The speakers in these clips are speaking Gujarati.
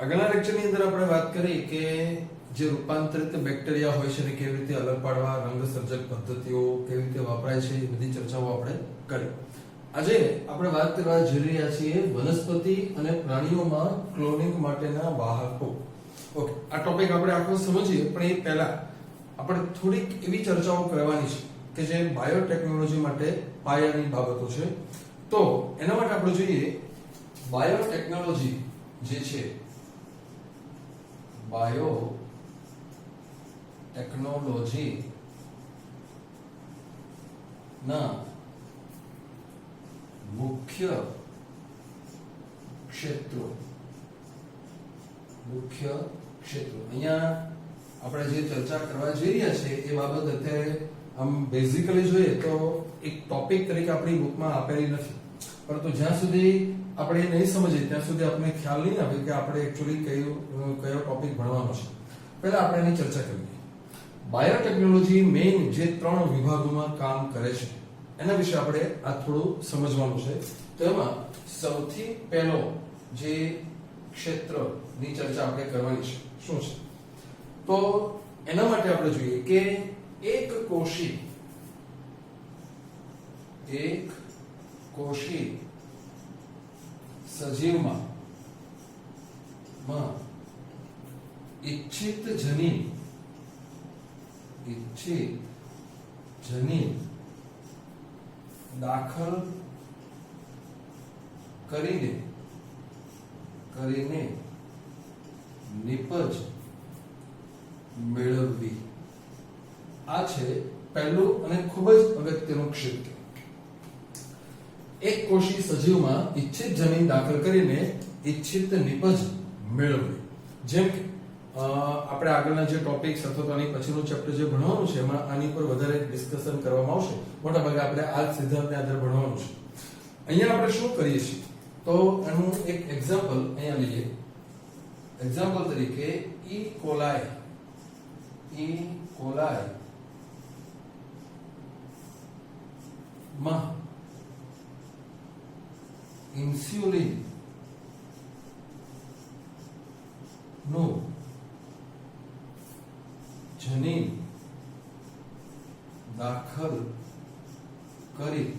આગળના લેક્ચરની અંદર આપણે વાત કરી કે જે રૂપાંતરિત બેક્ટેરિયા હોય છે એને કેવી રીતે અલગ પાડવા, રંગસર્જક પદ્ધતિઓ કેવી રીતે વપરાય છે, એ બધી ચર્ચાઓ આપણે કરી. આજે આપણે વાત કરવા જઈ રહ્યા છીએ વનસ્પતિ અને પ્રાણીઓમાં ક્લોનિંગ માટેના વાહકો. ઓકે આ ટોપિક આપણે આખો સમજીએ, પણ એ પહેલા આપણે થોડીક એવી ચર્ચાઓ કરવાની છે કે જે બાયોટેકનોલોજી માટે પાયાની બાબતો છે. તો એના માટે આપણે જોઈએ બાયોટેકનોલોજી જે છે બાયો ટેકનોલોજી ના મુખ્ય ક્ષેત્રો મુખ્ય ક્ષેત્રો. અહીંયા આપણે જે ચર્ચા કરવા જઈ રહ્યા છે એ બાબત અત્યારે આમ બેઝિકલી જોઈએ તો એક ટોપિક તરીકે આપણી બુકમાં આપેલી નથી. પરંતુ જ્યાં સુધી આપણે એ નહીં સમજીએ ત્યાં સુધી આપણને ખ્યાલ નહીં આવે કે આપણે એકચ્યુઅલી કયો કયો ટોપિક ભણવાનો છે. પહેલા આપણે એની ચર્ચા કરીએ. બાયોટેકનોલોજી મેઇન જે ત્રણ વિભાગોમાં કામ કરે છે, એના વિશે આપણે આ થોડું સમજવાનું છે. તો એમાં સૌથી પહેલો જે ક્ષેત્રની ચર્ચા આપણે કરવાની છે, શું છે? તો એના માટે આપણે જોઈએ કે એક કોષી એક કોષી સજીવમાં માં ઈચ્છિત જનીન ઈચ્છિત જનીન દાખલ કરીને કરીને નિપજ મેળવવી આ છે પહેલું અને ખૂબ જ અગત્યનું ક્ષેત્ર. એક કોષી સજીવમાં ઈચ્છિત જમીન દાખલ કરીને ઈચ્છિત નિપજ મેળવવી. જેમ કે આપણે આગળના જે ટોપિક્સ અથવા તો પછીનું ચેપ્ટર જે ભણવાનું છે, એમાં આની પર વધારે ડિસ્કશન કરવામાં આવશે. મોટા ભાગે આપણે આ સિદ્ધાંતને આધારે ભણવાનું છે. અહીંયા આપણે શું કરીએ છીએ? તો એનું એક એક્ઝામ્પલ અહીંયા લઈએ. એક્ઝામ્પલ તરીકે ઈ કોલાય ઈ કોલાયમાં ઇન્સ્યુલિનનું જનીન દાખલ કરી.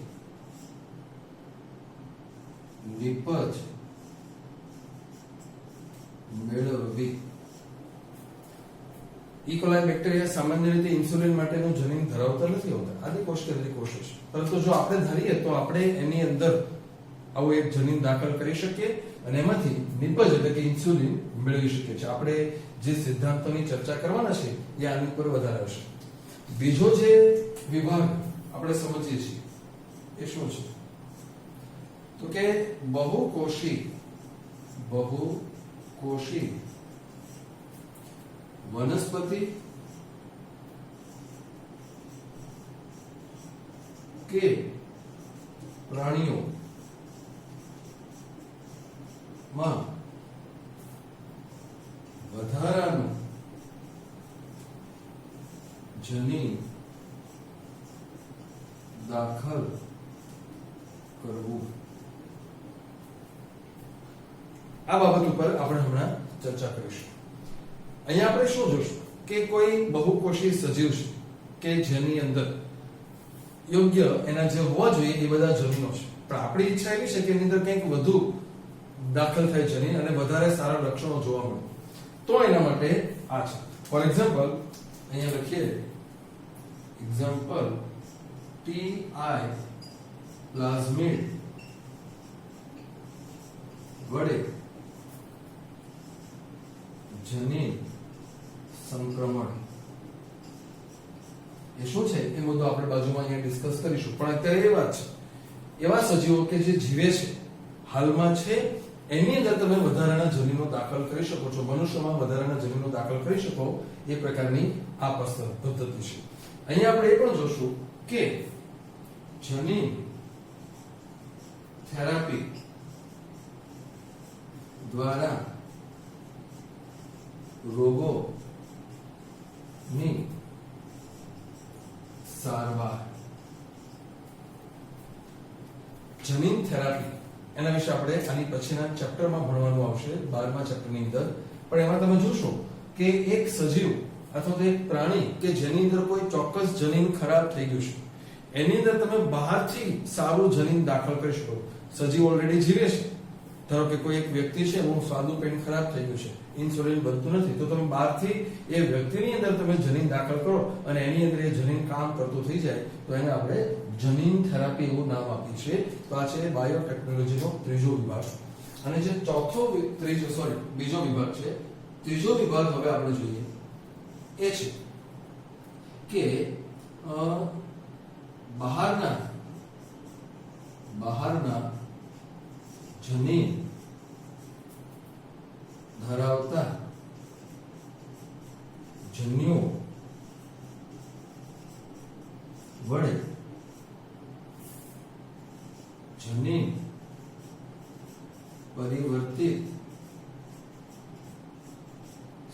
નિપજ મેળવવી ઇકોલાઈ બેક્ટેરિયા સામાન્ય રીતે ઇન્સ્યુલિન માટેનું જનીન ધરાવતા નથી હોતા. આદિ કોષ કેન્દ્રીય કોષો છે પરંતુ જો આપણે ધારીએ તો આપણે એની અંદર આવું એક જનીન દાખલ કરી શકીએ અને એમાંથી નિપજ એટલે કે ઇન્સ્યુલિન મેળવી શકીએ છીએ. આપણે જે સિદ્ધાંતોની ચર્ચા કરવાના છે, એ આની પર વધારે હશે બીજો જે વિભાગ આપણે સમજીએ છીએ, એ શું છે? તો કે બહુકોષી બહુકોષી, વનસ્પતિ, કે પ્રાણીઓ માં વધારાનું જનીન દાખલ કરવું. આ બાબત ઉપર આપણે હમણાં ચર્ચા કરીશું. અહીંયા આપણે શું જોશું? કે કોઈ બહુકોષી સજીવ છે કે જેની અંદર યોગ્ય એના જે હોવા જોઈએ એ બધા જમીનો છે. પણ આપણી ઈચ્છા એવી છે કે એની અંદર કંઈક વધુ દાખલ થાય જનીન અને વધારે સારા લક્ષણો જોવા મળે. તો એના માટે આ છે. ફોર એક્ઝામ્પલ અહીંયા લખીએ. એક્ઝામ્પલ ટી આઈ પ્લાઝમિડ વડે જનીન સંક્રમણ. એ શું છે? એ મુદ્દો આપણે બાજુમાં અહીંયા ડિસ્કસ કરીશું. પણ અત્યારે એ વાત છે. એવા સજીવો કે જે જીવે છે. હાલમાં છે એની અંદર તમે વધારાના જનીનો દાખલ કરી શકો છો. મનુષ્યમાં વધારાના જનીનો દાખલ કરી શકો, એ પ્રકારની આ પદ્ધતિ છે. અહીંયા આપણે એ પણ જોશું કે જનીન થેરાપી દ્વારા રોગોની સારવાર. જનીન થેરાપી એના વિશે આપણે આની પછીના ચેપ્ટરમાં ભણવાનું આવશે, બારમા ચેપ્ટરની અંદર. પણ એમાં તમે જોશો કે એક સજીવ અથવા તો એક પ્રાણી કે જેની અંદર કોઈ ચોક્કસ જનીન ખરાબ થઈ ગયું છે. એની અંદર તમે બહારથી સારું જનીન દાખલ કરી શકો. સજીવ ઓલરેડી જીવે છે. ધારો કે કોઈ એક વ્યક્તિ છે, એનું સાદું પેન્ટ ખરાબ થઈ ગયું છે ઇન્સ્યુલિન બનતું નથી, તો તમે બહારથી એ વ્યક્તિની અંદર તમે જનીન દાખલ કરો અને એની અંદર એ જનીન કામ કરતું થઈ જાય, તો એને આપણે જનીન થેરાપી એવું નામ આપ્યું છે. તો આ છે બાયોટેકનોલોજીનો ત્રીજો વિભાગ. અને જે ચોથો ત્રીજો સોરી બીજો વિભાગ છે. ત્રીજો વિભાગ હવે આપણે જોઈએ. એ છે કે બહારના બહારના જમીન ધરાવતા જન્યુઓ વડે જનીન પરિવર્તિત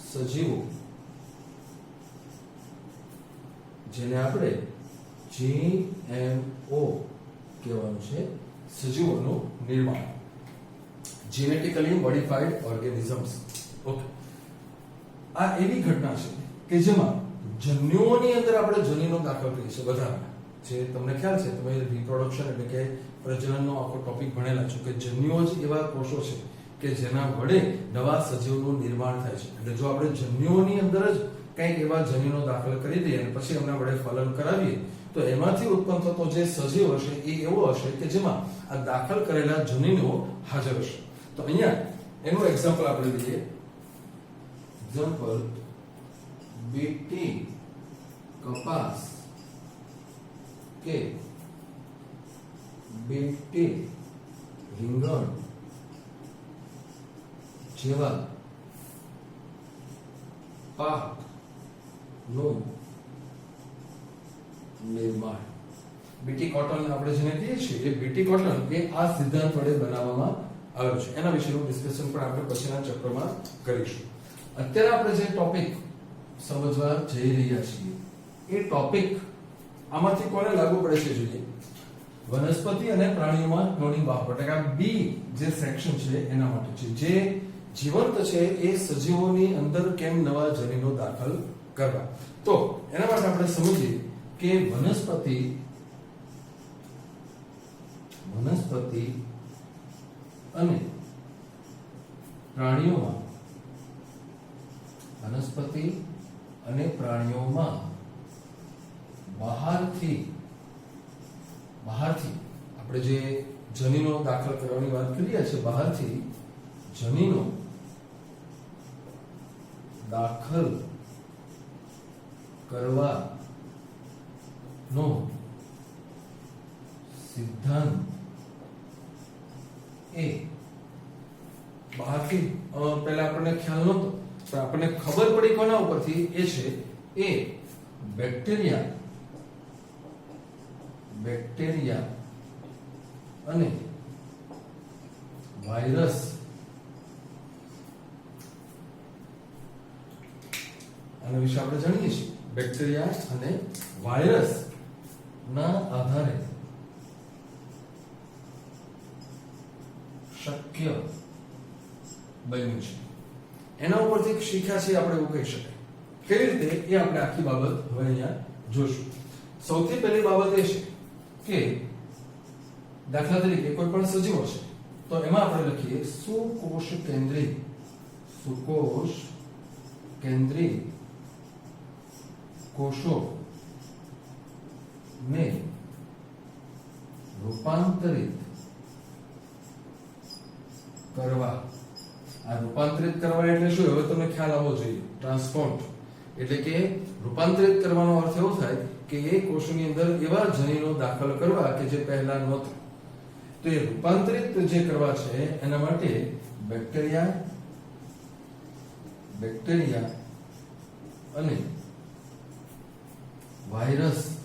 સજીવો, જેને આપણે જીએમઓ કહેવાનું છે, સજીવોનું નિર્માણ. જેનેટિકલી મોડિફાઈડ ઓર્ગેનિઝમ્સ ઓકે આ એવી ઘટના છે કે જેમાં જન્યુઓની અંદર આપણે જનીનો દાખલ કરીએ છીએ બધા જે તમને ખ્યાલ છે, તમે રિપ્રોડક્શન એટલે કે પ્રજનનનો આખો ટોપિક ભણેલા છો કે જન્યુઓ જ એવા કોષો છે કે જેના વડે નવા સજીવનું નિર્માણ થાય છે. એટલે જો આપણે જન્યુઓની અંદર જ કંઈક એવા જનીનો દાખલ કરી દઈએ અને પછી એમના વડે ફલન કરાવીએ, તો એમાંથી ઉત્પન્ન થતો જે સજીવ હશે એ એવો હશે કે જેમાં આ દાખલ કરેલા જનીનો હાજર હશે. તો અહીંયા એનું એક્ઝામ્પલ આપણે લઈએ. એક્ઝામ્પલ બીટી કપાસ કે બીટી રીંગણ જેવા પાકનું નિર્માણ. બીટી કોટન આપણે જેને કહીએ છીએ, એ બીટી કોટન એ આ સિદ્ધાંત વડે બનાવવામાં આવ્યો છે. એના વિશેનું ડિસ્કશન પણ આપણે પછીના ચક્રમાં કરીશું. અત્યારે આપણે જે ટોપિક સમજવા જઈ રહ્યા છીએ, એ ટોપિક આમાંથી કોને લાગુ પડે છે જોઈએ? વનસ્પતિ અને પ્રાણીઓમાં ક્લોનિંગ વાપરો એટલે કે બી જે સેક્શન છે એના માટે છે. જે જીવંત છે એ સજીવોની અંદર કેમ નવા જનીનો દાખલ કરવા. તો એના માટે આપણે સમજીએ કે વનસ્પતિ વનસ્પતિ અને પ્રાણીઓમાં વનસ્પતિ અને પ્રાણીઓમાં બહારથી બહારથી આપણે જે જનીનો દાખલ કરવાની વાત કરીએ છીએ, બહારથી જનીનો દાખલ કરવાનો સિદ્ધાંત એ બહારથી પહેલા આપણને ખ્યાલ નહોતો, પણ આપણને ખબર પડી કોના ઉપરથી? એ છે, એ બેક્ટેરિયા બેક્ટેરિયા અને વાયરસ આના વિશે આપણે જાણીએ છીએ. બેક્ટેરિયા અને વાયરસ ના આધારે શક્ય બન્યું છે. એના ઉપરથી શીખ્યા છે આપણે એવું કહી શકાય. કેવી રીતે એ આપણે આખી બાબત હવે અહીંયા જોશું. સૌથી પહેલી બાબત એ છે કે દાખલા તરીકે કોઈ પણ સજીવો છે, તો એમાં આપણે લખીએ સુકોષ કેન્દ્રી. સુકોષ કેન્દ્રી કોષો ને રૂપાંતરિત કરવા. આ રૂપાંતરિત કરવા એટલે શું? હવે તમને ખ્યાલ આવવો જોઈએ. ટ્રાન્સપોર્ટ એટલે કે રૂપાંતરિત કરવાનો અર્થ એવો થાય કે એ કોષની અંદર એવા જનીનો દાખલ કરવા કે જે પહેલા નહોતું. તો એ રૂપાંતરિત જે કરવા છે, એના માટે બેક્ટેરિયા બેક્ટેરિયા અને વાયરસ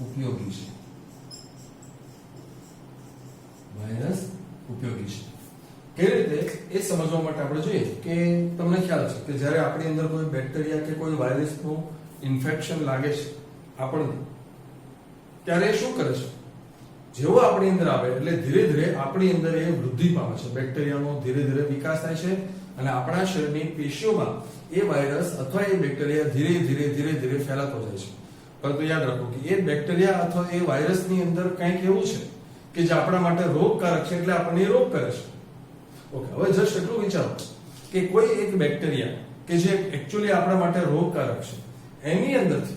ઉપયોગી છે. વાયરસ ઉપયોગી છે. કેવી રીતે એ સમજવા માટે આપણે જોઈએ કે તમને ખ્યાલ છે કે જ્યારે આપણી અંદર કોઈ બેક્ટેરિયા કે કોઈ વાયરસનું ઇન્ફેક્શન લાગે છે આપણને, ત્યારે એ શું કરે છે? જેવો આપણી અંદર આવે એટલે ધીરે ધીરે આપણી અંદર એ વૃદ્ધિ પામે છે. બેક્ટેરિયાનો ધીરે ધીરે વિકાસ થાય છે અને આપણા શરીરની પેશીઓમાં એ વાયરસ અથવા એ બેક્ટેરિયા ધીરે ધીરે ધીરે ધીરે ફેલાતો જાય છે. પરંતુ યાદ રાખો કે એ બેક્ટેરિયા અથવા એ વાયરસની અંદર કંઈક એવું છે કે જે આપણા માટે રોગકારક છે એટલે આપણને રોગ કરે છે. ઓકે, હવે જસ્ટ એટલું વિચારો કે કોઈ એક બેક્ટેરિયા કે જે એકચ્યુઅલી આપણા માટે રોગકારક છે, એની અંદરથી,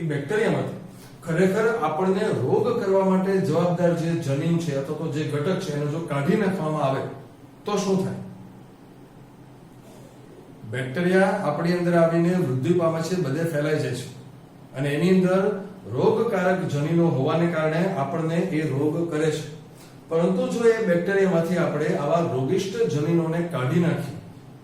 એ બેક્ટેરિયામાંથી ખરેખર આપણને રોગ કરવા માટે જવાબદાર જે જનીન છે અથવા તો જે ઘટક છે, એને જો કાઢી નાખવામાં આવે, તો શું થાય? બેક્ટેરિયા આપણી અંદર આવીને વૃદ્ધિ પામે છે, બધે ફેલાઈ જાય છે. અને એની અંદર રોગકારક જનીનો હોવાને કારણે આપણને એ રોગ કરે છે. પરંતુ જો એ બેક્ટેરિયામાંથી આપણે આવા રોગિષ્ટ જનીનોને કાઢી નાખીએ,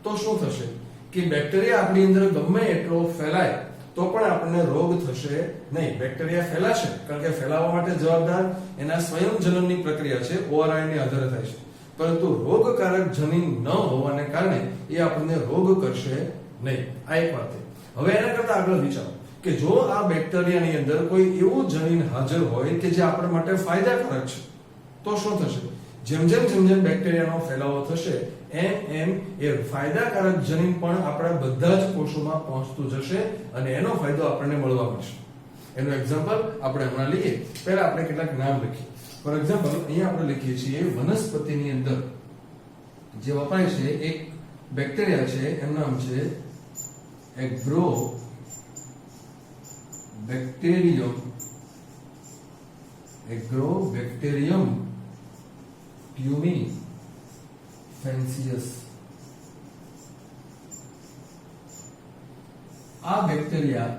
તો શું થશે? કે બેક્ટેરિયા આપણી અંદર ગમે એટલો ફેલાય, તો પણ આપણને રોગ થશે નહીં. બેક્ટેરિયા ફેલાશે, કારણ કે ફેલાવવા માટે જવાબદાર એના સ્વયંજનનની પ્રક્રિયા છે, ઓઆરઆઈ ને થાય છે. પરંતુ રોગકારક જનીન ન હોવાને કારણે એ આપણને રોગ કરશે નહીં. આ એક વાત. હવે એના કરતા આગળ વિચારો કે જો આ બેક્ટેરિયાની અંદર કોઈ એવું જનીન હાજર હોય કે જે આપણા માટે ફાયદાકારક છે તો શું થશે? જેમ જેમ જેમ જેમ બેક્ટેરિયાનો ફેલાવો થશે, એમ એમ એ ફાયદાકારક જનીન પણ આપણા બધા જ કોષોમાં પહોંચતું જશે અને એનો ફાયદો આપણને મળવા મળશે. એનું એક્ઝામ્પલ આપણે હમણાં લઈએ. પહેલા આપણે કેટલાક નામ લખીએ. ફોર એક્ઝામ્પલ અહીંયા આપણે લખીએ છીએ, વનસ્પતિની અંદર જે વપરાય છે, એક બેક્ટેરિયા છે, એનું નામ છે agro bacterium. Agro bacterium. Tumefaciens આ બેક્ટેરિયા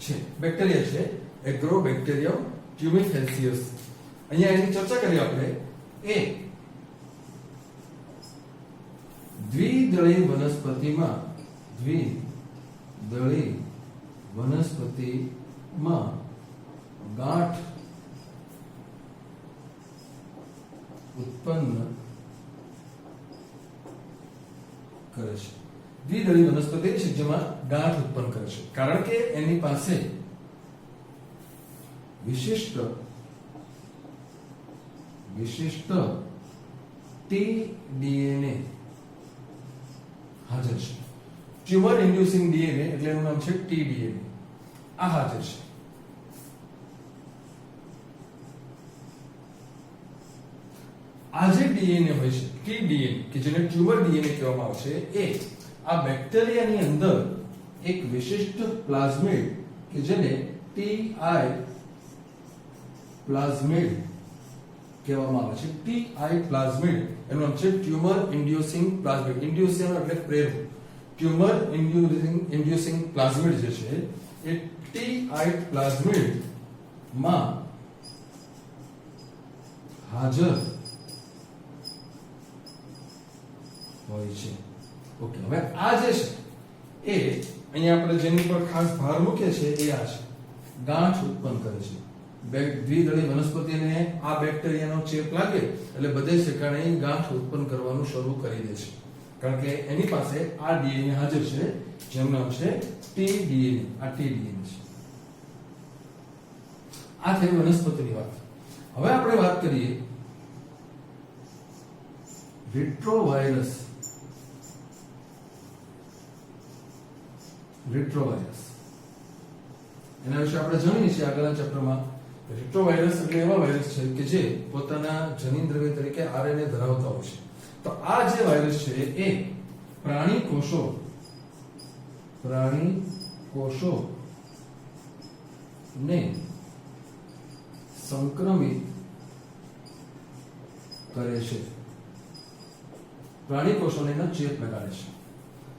છે. બેક્ટેરિયા છે. એગ્રો બેક્ટેરિયમ ટ્યુમી ફેન્સિયસ અહીંયા એની ચર્ચા કરી આપણે. એ દ્વિદળી વનસ્પતિમાં દ્વિદળી વનસ્પતિમાં ગાંઠ ઉત્પન્ન કરે છે. દ્વિદળી વનસ્પતિ છે જેમાં ગાંઠ ઉત્પન્ન કરે છે. કારણ કે એની પાસે વિશિષ્ટ વિશિષ્ટ ટી ડીએનએ હાજર છે. ટ્યુમર ઇન્ડ્યુસિંગ ડીએનએ એટલે એનું નામ છે ટી ડીએનએ આ હાજર છે. આ જે ડીએનએ હોય છે. T DNA? કે જેને ટ્યુમર ડીએનએ કહેવામાં આવે છે, એ. આ બેક્ટેરિયાની અંદર એક વિશિષ્ટ પ્લાઝમિડ કે જેને ટીઆઈ પ્લાઝમિડ કહેવામાં આવે છે. ટીઆઈ પ્લાઝમિડ, એનું નામ છે ટ્યુમર ઇન્ડ્યુસિંગ પ્લાઝમિડ. ઇન્ડ્યુસિંગ એટલે પ્રેરવું ટ્યુમર ઇન્ડ્યુસિંગ ઇન્ડ્યુસિંગ પ્લાઝમિડ જે છે, એ ટીઆઈ પ્લાઝમિડમાં હાજર હોય છે. ઓકે હવે આ જે છે, એ અહીંયા આપણે જેની પર ખાસ ભાર મૂકે છે એ આ છે. ગાંઠ ઉત્પન્ન કરે છે. દ્વિદળી વનસ્પતિને આ બેક્ટેરિયાનો ચેપ લાગે, એટલે બધે શેકાણે ગાંઠ ઉત્પન્ન કરવાનું શરૂ કરી દે છે. કારણ કે એની પાસે આ ડીએનએ હાજર છે, જેનું નામ છે ટી ડીએનએ આ ટી ડીએનએ છે. આ થઈ વનસ્પતિની વાત. હવે આપણે વાત કરીએ રિટ્રોવાયરસ રિટ્રોવાયરસ એના વિશે આપણે જાણીએ છીએ આગળના ચેપ્ટરમાં રિટ્રોવાયરસ એટલે એવા વાયરસ છે કે જે પોતાના જનીન દ્રવ્ય તરીકે આરએનએ ધરાવતા હોય છે. તો આ જે વાયરસ છે એ પ્રાણી કોષો પ્રાણી કોષો ને સંક્રમિત કરે છે. પ્રાણી કોષોને એનો ચેપ લગાડે છે.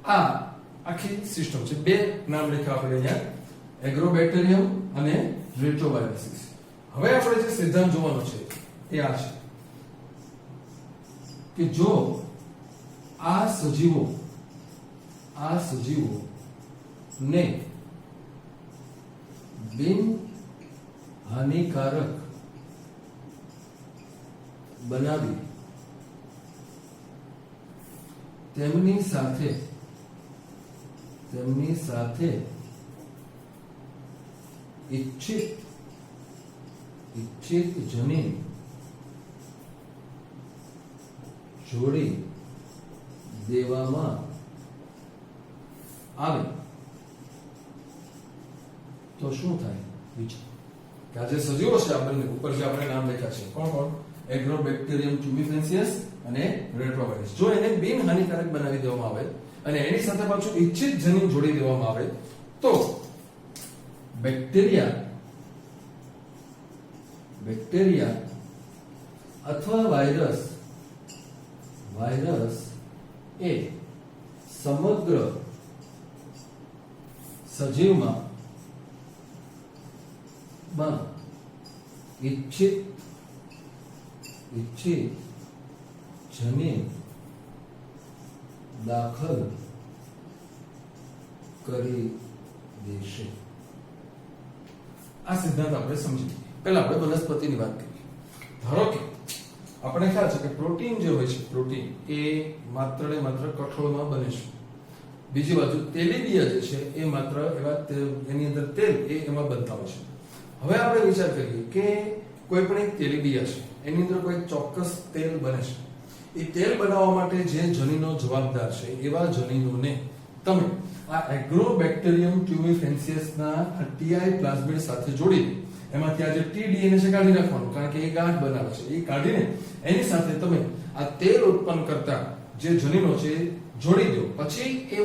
આ આખી સિસ્ટમ છે. બે નામ લખ્યા આપણે અહીંયા. એગ્રોબેક્ટેરિયમ અને રેટ્રોવાયરસીસ હવે આપણે જે સિદ્ધાંત જોવાનો છે, એ આ છે. કે જો આ સજીવો આ સજીવો ને બિન હાનિકારક બનાવી તેમની સાથે તેમની સાથે ઈચ્છિત ઇચ્છિત જમીન જોડી દેવામાં આવે. તો શું થાય? વિચાર. કે આ જે સજીવો છે આપણને ઉપર જે આપણે નામ લખ્યા છે. કોણ કોણ? એગ્રોબેક્ટેરિયમ ટ્યુમિફેન્સિયસ અને રેટ્રોવાયરસ જો એને બિન હાનિકારક બનાવી દેવામાં આવે અને એની સાથે પાછું ઇચ્છિત જનીન જોડી દેવામાં આવે, તો બેક્ટેરિયા બેક્ટેરિયા અથવા વાયરસ વાયરસ એ સમગ્ર સજીવમાં માં ઈચ્છિત ઈચ્છિત જનીન દાખલ કરી દેશે. આ સિદ્ધાંત આપણે સમજીએ. પહેલા આપણે વનસ્પતિની વાત કરીએ. ધારો કે આપણે ખ્યાલ છે કે પ્રોટીન જે હોય છે, પ્રોટીન, એ માત્ર ને માત્ર કઠોળમાં બને છે. બીજી બાજુ તેલીબિયા જે છે, એ માત્ર એવા એની અંદર તેલ, એ એમાં બનતા હોય છે. હવે આપણે વિચાર કરીએ કે કોઈ પણ એક તેલીબિયા છે, એની અંદર કોઈ ચોક્કસ તેલ બને છે. એ તેલ બનાવવા માટે જે જનીનો જવાબદાર છે, એવા જનીનોને તમે આ એગ્રોબેક્ટેરિયમ ટ્યુમિફેન્સિયસના ટીઆઈ પ્લાઝમિડ સાથે જોડી દો. એમાંથી આ જે ટી ડીએનએ છે કાઢી નાખવાનું, કારણ કે એ ગાંઠ બનાવે છે. એ કાઢીને એની સાથે તમે આ તેલ ઉત્પન્ન કરતા જે જનીનો છે જોડી દો. પછી એ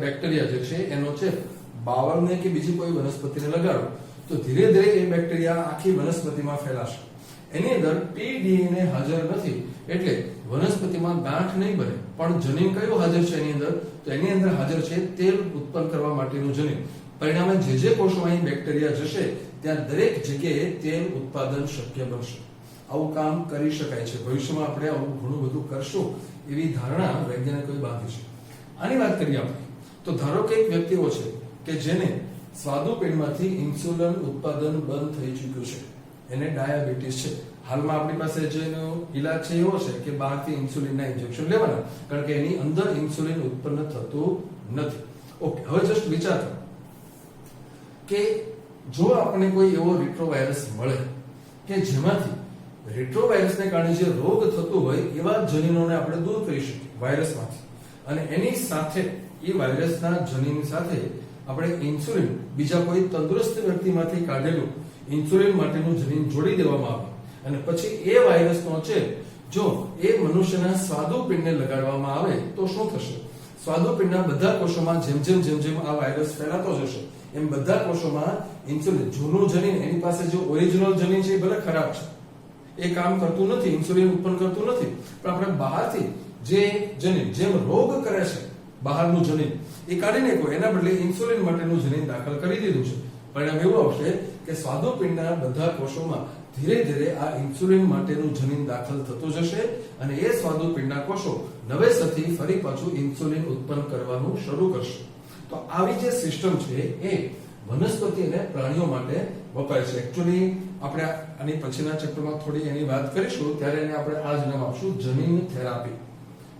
બેક્ટેરિયા જે છે, એનો છે બાવળને કે બીજી કોઈ વનસ્પતિને લગાડો. તો ધીરે ધીરે એ બેક્ટેરિયા આખી વનસ્પતિમાં ફેલાશે. એની અંદર ટીડીએનએ હાજર નથી. એટલે વનસ્પતિમાં ગાંઠ નહીં બને, પણ જનીન કયું હાજર છે એની અંદર? તો એની અંદર હાજર છે તેલ ઉત્પન્ન કરવા માટેનું જનીન. પરિણામે જે જે કોષોમાં અહીં બેક્ટેરિયા જશે, ત્યાં દરેક જગ્યાએ તેલ ઉત્પાદન શક્ય બનશે. આવું કામ કરી શકાય છે. ભવિષ્યમાં આપણે આવું ઘણું બધું કરશું એવી ધારણા વૈજ્ઞાનિકોએ બાંધી છે. આની વાત કરીએ આપણે. તો ધારો કે એક વ્યક્તિઓ છે કે જેને સ્વાદુપિંડમાંથી ઇન્સ્યુલિન ઉત્પાદન બંધ થઈ ચૂક્યું છે. એને ડાયાબિટીસ છે. હાલમાં આપણી પાસે જેનો ઈલાજ છે એવો છે કે બહારથી ઇન્સ્યુલિનના ઇન્જેક્શન લેવાના, કારણ કે એની અંદર ઇન્સ્યુલિન ઉત્પન્ન થતું નથી. ઓકે હવે જસ્ટ વિચારો કે જો આપણને કોઈ એવો રિટ્રોવાયરસ મળે કે જેમાંથી રિટ્રોવાયરસને કારણે જે રોગ થતો હોય એવા જનીનોને આપણે દૂર કરી શકીએ વાયરસમાંથી અને એની સાથે, એ વાયરસના જનીન સાથે આપણે ઇન્સ્યુલિન બીજા કોઈ તંદુરસ્ત વ્યક્તિમાંથી કાઢેલું ઇન્સ્યુલિન માટેનું જનીન જોડી દેવામાં આવે. અને પછી એ વાયરસનો છે, જો એ મનુષ્યના સ્વાદુપિંડને લગાડવામાં આવે, તો શું થશે? સ્વાદુપિંડના બધા કોષોમાં જેમ જેમ જેમ જેમ આ વાયરસ ફેલાતો જશે, એમ બધા કોષોમાં ઇન્સ્યુલિન, જૂનું જનીન, એની પાસે જે ઓરિજિનલ જનીન છે એ ભલે ખરાબ છે. એ કામ કરતું નથી, ઇન્સ્યુલિન ઉત્પન્ન કરતું નથી, પણ આપણે બહારથી જે જનીન, જેમ રોગ કરે છે, બહારનું જનીન, એ કાઢી નાખ્યું એના બદલે ઇન્સ્યુલિન માટેનું જનીન દાખલ કરી દીધું છે. પરિણામ એવું આવશે કે સ્વાદુપિંડના બધા કોષોમાં ધીરે ધીરે આ ઇન્સ્યુલિન માટેનું જનીન દાખલ થતું જશે અને એ સ્વાદુપિંડના કોષો નવેસરથી ફરી પાછું ઇન્સ્યુલિન ઉત્પન્ન કરવાનું શરૂ કરશે. તો આવી જે સિસ્ટમ છે એ વનસ્પતિ અને પ્રાણીઓ માટે વપરાય છે. એકચ્યુઅલી આપણે આની પછીના ચેપ્ટરમાં થોડી એની વાત કરીશું, ત્યારે એને આપણે આ જ નામ આપશું, જનીન થેરાપી.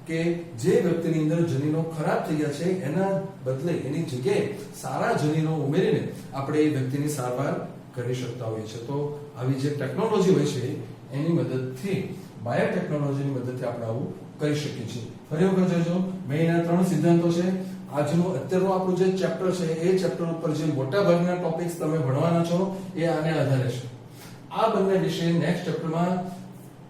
કે જે વ્યક્તિની અંદર જનીનો ખરાબ થઈ ગયા છે, એના બદલે એની જગ્યાએ સારા જનીનો ઉમેરીને આપણે એ વ્યક્તિની સારવાર કરી શકતા હોઈએ છીએ. તો આવી જે ટેકનોલોજી હોય છે, એની મદદથી બાયોટેકનોલોજીની મદદથી આપણે આવું કરી શકીએ છીએ. ફરી વખત જોજો, મેં એના ત્રણ સિદ્ધાંતો છે. આજનું અત્યારનું આપણું જે ચેપ્ટર છે, એ ચેપ્ટર ઉપર જે મોટા ભાગના ટોપિક્સ તમે ભણવાના છો, એ આને આધારે છે. આ બંને વિશે નેક્સ્ટ ચેપ્ટરમાં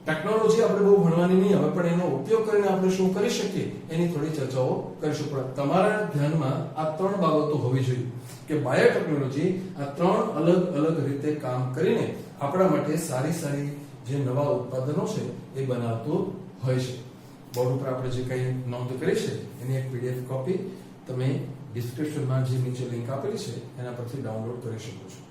ટેકનોલોજી આપણે બહુ ભણવાની નહીં, હવે પણ એનો ઉપયોગ કરીને આપણે શું કરી શકીએ, એની થોડી ચર્ચાઓ કરીશું. પણ તમારા ધ્યાનમાં આ ત્રણ બાબતો હોવી જોઈએ કે બાયોટેકનોલોજી આ ત્રણ અલગ અલગ રીતે કામ કરીને આપણા માટે સારી સારી જે નવા ઉત્પાદનો છે એ બનાવતું હોય છે. બોર્ડ ઉપર આપણે જે કંઈ નોંધ કરી છે, એની એક પીડીએફ કોપી તમે ડિસ્ક્રિપ્શનમાં જે નીચે લિંક આપેલી છે, એના પરથી ડાઉનલોડ કરી શકો છો.